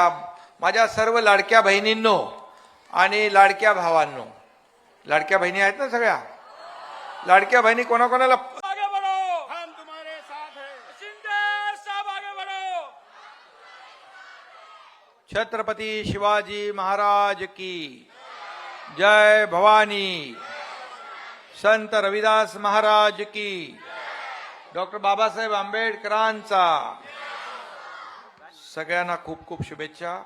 माझ्या सर्व लाडक्या बहिणींनो आणि लाडक्या भावांनो. लाडक्या बहिणी आहेत ना सगळ्या? लाडक्या बहिणी कोणाकोणाला आगे बढ़ो। हम तुम्हारे साथ हैं। शिंदे साहब आगे बढ़ो। छत्रपती शिवाजी महाराज की जय भवानी। संत रविदास महाराज की। डॉक्टर बाबासाहेब आंबेडकरांचा सगळ्यांना खूप खूप शुभेच्छा.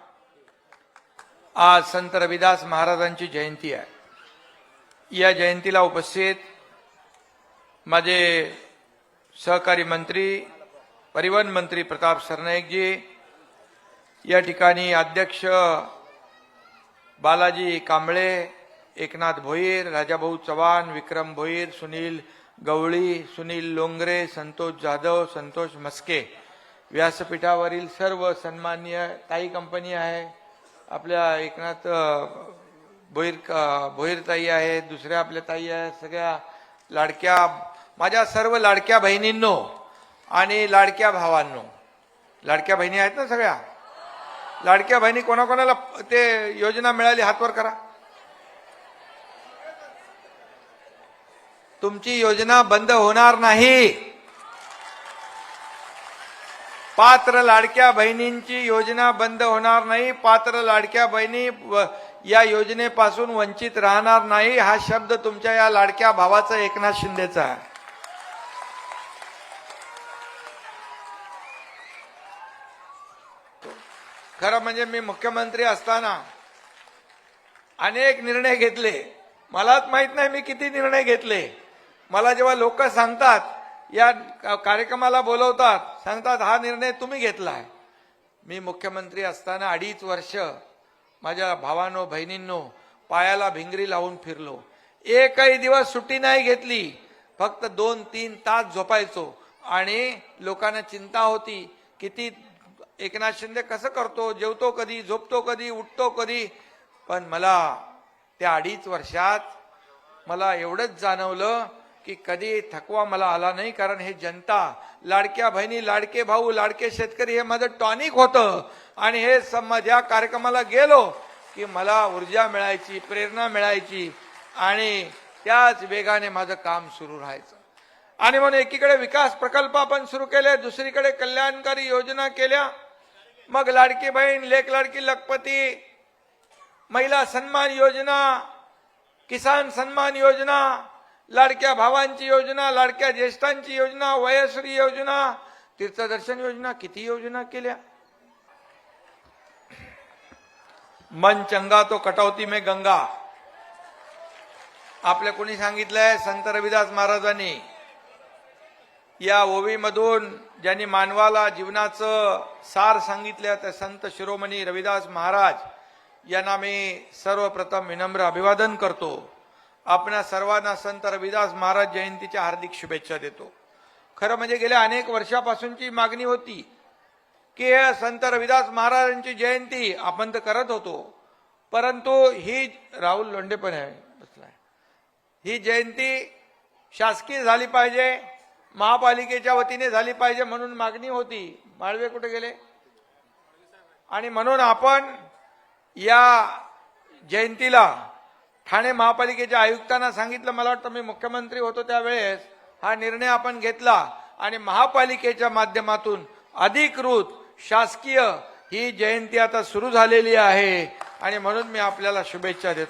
आज संत रविदास महाराजांची जयंती आहे. या जयंतीला उपस्थित माझे सहकारी मंत्री परिवहन मंत्री प्रताप सरनाईकजी या ठिकाणी अध्यक्ष बालाजी कांबळे एकनाथ भोईर राजाभाऊ चव्हाण विक्रम भोईर सुनील गवळी सुनील लोंगरे संतोष जाधव संतोष मस्के व्यासपीठावरील सर्व सन्मान्य ताई कंपनी आहे. आपल्या एकनाथ भोईर भोईरताई आहे दुसऱ्या आपल्या ताई आहे सगळ्या लाडक्या माझ्या सर्व लाडक्या बहिणींनो आणि लाडक्या भावांनो. लाडक्या बहिणी आहेत ना सगळ्या? लाडक्या बहिणी कोणाकोणाला ते योजना मिळाली हातवर करा. तुमची योजना बंद होणार नाही. पात्र लाडक्या बहिणींची योजना बंद होणार नाही पात्र लाडक्या बहिणी व- या योजनेपासून वंचित राहणार नाही हा शब्द तुमच्या या लाडक्या भावाचा एकनाथ शिंदेचा आहे. खरं म्हणजे मी मुख्यमंत्री असताना अनेक निर्णय घेतले. मलाच माहीत नाही मी किती निर्णय घेतले. मला जेव्हा लोक सांगतात या का- कार्यक्रमाला बोलवतात. सांगतात हा निर्णय तुम्ही घेतला आहे मी मुख्यमंत्री असताना अडीच वर्ष माझ्या भावानो बहिणींनो पायाला भिंगरी लावून फिरलो. एकही दिवस सुट्टी नाही घेतली. फक्त दोन तीन तास झोपायचो. आणि लोकांना चिंता होती किती एकनाथ शिंदे कसं करतो? जेवतो कधी? झोपतो कधी? उठतो कधी? पण मला त्या अडीच वर्षात मला एवढंच जाणवलं की कधी थकवा मला आला नाही कारण हे जनता लाडक्या बहिणी लाडके भाऊ लाडके शेतकरी हे माझं टॉनिक होतं. आणि हे समज या कार्यक्रमाला गेलो की मला ऊर्जा मिळायची प्रेरणा मिळायची आणि त्याच वेगाने माझं काम सुरू राहायचं. आणि म्हणून एकीकडे विकास प्रकल्प आपण सुरू केले दुसरीकडे कल्याणकारी योजना केल्या. मग लाडकी बहीण लेख लाडकी लखपती महिला सन्मान योजना किसान सन्मान योजना लाडक्या भावांची योजना लाडक्या ज्येष्ठांची योजना वयश्री योजना तीर्थदर्शन योजना किती योजना केल्या? मन चंगा तो कटौती में गंगा. आपल्या कोणी सांगितलंय? संत रविदास महाराजांनी. या ओवीमधून ज्यांनी मानवाला जीवनाचं सार सांगितलं त्या संत शिरोमणी रविदास महाराज यांना मी सर्वप्रथम विनम्र अभिवादन करतो. आपणा सर्वांना संत रविदास महाराज जयंतीच्या हार्दिक शुभेच्छा देतो. खरं म्हणजे गेल्या अनेक वर्षापासूनची मागणी होती की संत रविदास महाराजांची जयंती आपण तर करत होतो परंतु ही राहुल लोंढे पण आहे बसलाय ही जयंती शासकीय झाली पाहिजे महापालिकेच्या वतीने झाली पाहिजे म्हणून मागणी होती. माळवे कुठे गेले? आणि म्हणून आपण या जयंतीला ठाणे महापालिकेच्या आयुक्तांना सांगितलं मला वाटतं मी मुख्यमंत्री होतो त्यावेळेस हा निर्णय आपण घेतला. आणि महापालिकेच्या माध्यमातून अधिकृत शासकीय ही जयंती आता सुरू झालेली आहे. आणि म्हणून मी आपल्याला शुभेच्छा देतो.